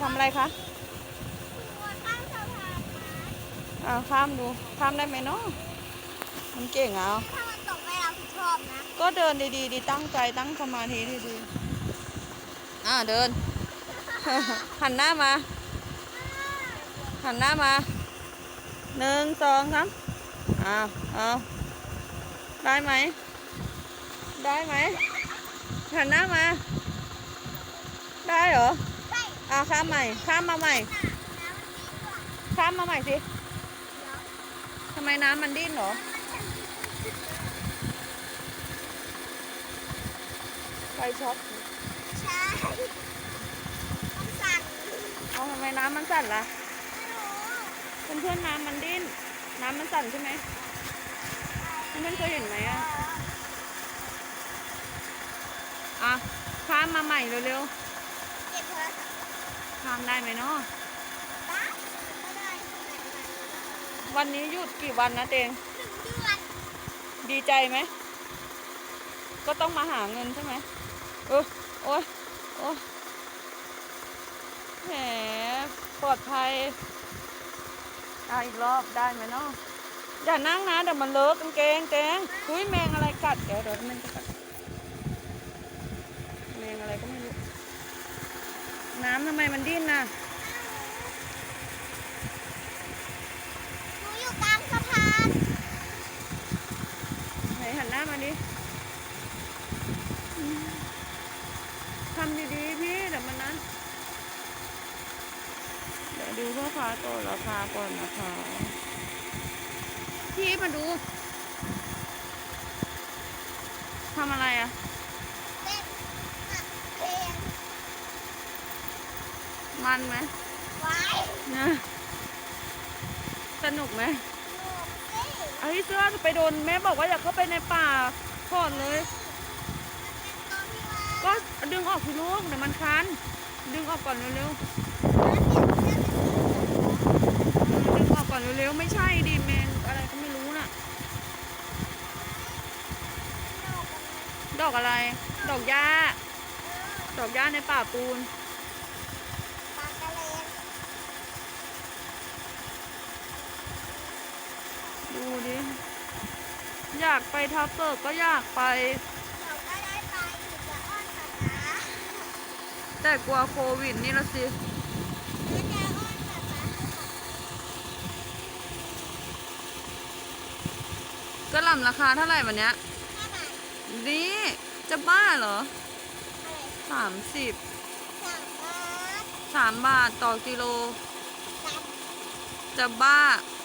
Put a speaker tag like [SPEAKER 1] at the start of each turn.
[SPEAKER 1] ทำอะไรคะ
[SPEAKER 2] ตัวข้างสะพาน
[SPEAKER 1] อ่าข้ามดู ข้ามได้ไหมเนาะมันเก่งอะ
[SPEAKER 2] ถ้ามันตกไม่รับผิดชอบนะ
[SPEAKER 1] ก็เดินดีๆดีตั้งใจตั้งสมาธิดีๆอ่าเดิน หันหน้ามา หันหน้ามาหนึ่งสองสามอ้าวเอาได้ไหม ได้ไหมหันหน้ามา ได้เหรอ
[SPEAKER 2] ใช่
[SPEAKER 1] อ่าข้ามใหม่ ข้ามมาใหม่
[SPEAKER 2] ค่า
[SPEAKER 1] ข้ามมาใหม่สิทำไมน้ำมันดิ้นหรอ ไฟช็อต
[SPEAKER 2] ใช่มันสั่น
[SPEAKER 1] เอาทำไมน้ำมันสั่นล่ะ
[SPEAKER 2] ไม่รู้
[SPEAKER 1] เพื่อนๆน้ำมันดิ้น น้ำมันสั่นใช่ไหมเพื่อนๆเคยเห็นไหมอะ อะข้ามมาใหม่เร็ว
[SPEAKER 2] เก็บโทรศัพท์
[SPEAKER 1] ๆ ข้ามได้ไหมเนาะ
[SPEAKER 2] ได้ไม่ได้ไหนไหน
[SPEAKER 1] วันนี้หยุดกี่วันนะเตง
[SPEAKER 2] หนึ่งเดือน
[SPEAKER 1] ดีใจไหม ก็ต้องมาหาเงินใช่ไหมเออโอ้ยโอ้ยแหมปลอดภัยอะอีกรอบได้ไหมเนาะอย่านั่งนะเดี๋ยวมันเลอะกางเกงเตงเฮ้ยแมงอะไรกัดเดี๋ยวเดี๋ยวมันจะกัดแมงอะไรก็ไม่รู้ น้ำทำไมมันดิ้นน่ะ
[SPEAKER 2] หนูอยู่กลางสะพาน
[SPEAKER 1] ไหนหันหน้ามาดิอืมทำดีๆพี่เดี๋ยวมันนั้น เดี๋ยวดูพ่อค้าตัวราคาก่อนนะคะ พี่มาดูทำอะไรอะ
[SPEAKER 2] เต้นอัดเพลง
[SPEAKER 1] มันไหม
[SPEAKER 2] ไนะ
[SPEAKER 1] สนุกไหมไอ้เสื้อจะไปโดนแม่บอกว่าอยากเข้าไปในป่าถอดเลย ก็ดึงออกสิลูกเดี๋ยวมันคัน ดึงออกก่อนเร็วๆดึงออกก่อนเร็วๆไม่ใช่ดิแมงอะไรก็ไม่รู้น่ะ ดอกอะไร ดอกหญ้า ดอกหญ้าในป่าปูน
[SPEAKER 2] ปากกระเลน
[SPEAKER 1] ดูดิอยากไปทับเบิกก็อยากไป
[SPEAKER 2] เราก็ได้ไปถึงจะอ้อนป๊าป๊า
[SPEAKER 1] แต่กลัวโควิดนี่ละสิ
[SPEAKER 2] แล้วจะอ้อนป๊าป๊า
[SPEAKER 1] ก็หล่ำราคาเท่าไหร่วันเนี้ย
[SPEAKER 2] ห้าบาท
[SPEAKER 1] นี่จะบ้าเหรอ
[SPEAKER 2] อะไร
[SPEAKER 1] สามสิบ
[SPEAKER 2] สามบาท
[SPEAKER 1] สามบาทต่อกิโล
[SPEAKER 2] สาม
[SPEAKER 1] จะบ้า
[SPEAKER 2] ส